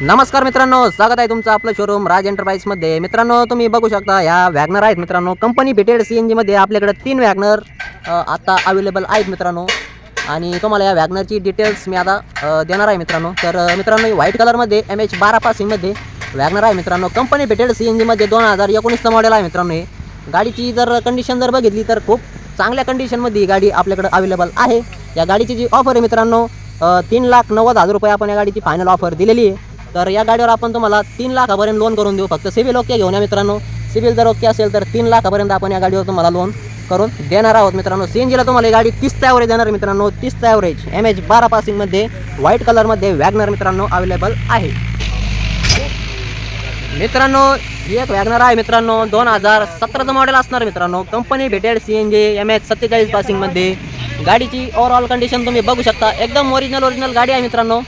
नमस्कार मित्रांनो स्वागत आहे तुमचं आपलं शोरूम राज एंटरप्राइजमध्ये मित्रांनो तुम्ही बघू शकता ह्या वॅगनर आहेत मित्रांनो. कंपनी भेटेड सी एन जीमध्ये आपल्याकडे तीन वॅगनर आता अवेलेबल आहेत मित्रांनो. आणि तुम्हाला या वॅगनरची डिटेल्स मी आता देणार आहे मित्रांनो. तर मित्रांनो व्हाईट कलरमध्ये एम एच बारा पासिंगमध्ये वॅगनर आहे मित्रांनो. कंपनी भेटेड सी एन जीमध्ये दोन हजार एकोणीसचं मॉडेल आहे मित्रांनो हे. गाडीची जर कंडिशन जर बघितली तर खूप चांगल्या कंडिशनमध्ये ही गाडी आपल्याकडे अवेलेबल आहे. या गाडीची जी ऑफर आहे मित्रांनो तीन लाख नव्वद हजार रुपये आपण या गाडीची फायनल ऑफर दिलेली आहे. तर या गाडीवर आपण तुम्हाला तीन लाखापर्यंत लोन करून देऊ. फक्त सिबिल ओके घेऊन या मित्रांनो. सिबिल जर ओके असेल तर तीन लाखापर्यंत आपण या गाडीवर तुम्हाला लोन करून देणार आहोत मित्रांनो. सी एन जीला तुम्हाला ही गाडी तीसचा ॲव्हरेज देणार मित्रांनो. तीसचा ॲव्हरेज एम एच बारा पासिंगमध्ये व्हाईट कलरमध्ये वॅगनर मित्रांनो अवेलेबल आहे. मित्रांनो ही एक वॅगनर आहे मित्रांनो. दोन हजार सतराचं मॉडेल असणार मित्रांनो. Company fitted C N G M H सत्तेचाळीस पासिंगमध्ये गाडीची ओव्हरऑल कंडिशन तुम्ही बघू शकता. एकदम ओरिजिनल ओरिजिनल गाडी आहे मित्रांनो.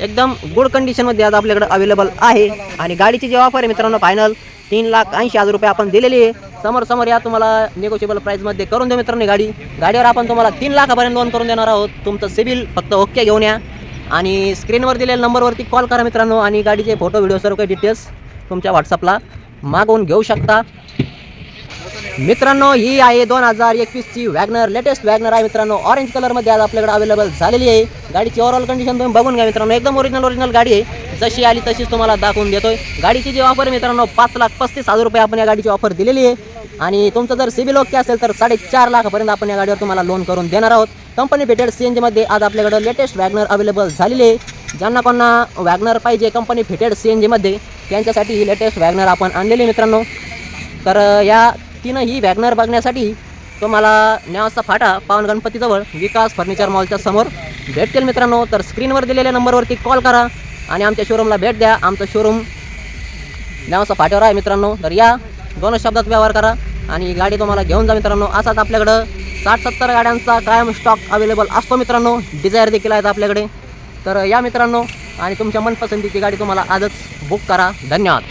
एकदम गुड कंडिशनमध्ये आज आपल्याकडे अवेलेबल आहे. आणि गाडीची जी ऑफर आहे मित्रांनो फायनल तीन लाख ऐंशी हजार रुपये आपण दिलेली आहे. समोर समोर या तुम्हाला निगोशिएबल प्राईजमध्ये करून दे मित्रांनो गाडी. गाडीवर आपण तुम्हाला तीन लाखापर्यंत लोन करून देणार आहोत. तुमचं सिबिल फक्त ओके घेऊन या. आणि स्क्रीनवर दिलेल्या नंबरवरती कॉल करा मित्रांनो. आणि गाडीचे फोटो व्हिडिओ सर्व काही डिटेल्स तुमच्या व्हॉट्सअपला मागवून घेऊ शकता. मित्रांनो ही आहे दोन हजार एकवीसची वॅगनर लेटेस्ट वॅगनर आहे मित्रांनो. ऑरेंज कलरमध्ये आज आपल्याकडे अवेलेबल झालेली आहे. गाडीची ओव्हरऑल कंडिशन तुम्ही बघून घ्या मित्रांनो. एकदम ओरिजिनल ओरिजिनल गाडी आहे. जशी आली तशीच तुम्हाला दाखवून देतोय. गाडीची जी ऑफर आहे मित्रांनो पाच लाख पस्तीस हजार रुपये आपण या गाडीची ऑफर दिलेली आहे. आणि तुमचं जर सिबिल ओके असेल तर साडेचार लाखापर्यंत आपण या गाडीवर तुम्हाला लोन करून देणार आहोत. कंपनी भेटेड सी एन जीमध्ये आज आपल्याकडं लेटेस्ट वॅगनर अवेलेबल झालेली आहे. ज्यांना कोणा वॅगनर पाहिजे कंपनी फिटेड सी एन जीमध्ये त्यांच्यासाठी ही लेटेस्ट वॅगनर आपण आणलेली मित्रांनो. तर या तीनही वॅगनर बघण्यासाठी तुम्हाला न्यावाचा फाटा पावन गणपतीजवळ विकास फर्निचर मॉलच्या समोर भेटतील मित्रांनो. तर स्क्रीनवर दिलेल्या नंबरवरती कॉल करा आणि आमच्या शोरूमला भेट द्या. आमचं शोरूम न्यावाचा फाट्यावर आहे मित्रांनो. तर या दोन शब्दात व्यवहार करा आणि गाडी तुम्हाला घेऊन जा मित्रांनो. असाच आपल्याकडं साठ सत्तर गाड्यांचा कायम स्टॉक अवेलेबल असतो मित्रांनो. डिझायर देखील आहेत आपल्याकडे. तर या मित्रांनो आणि तुमच्या मनपसंतीची गाडी तुम्हाला आजच बुक करा. धन्यवाद.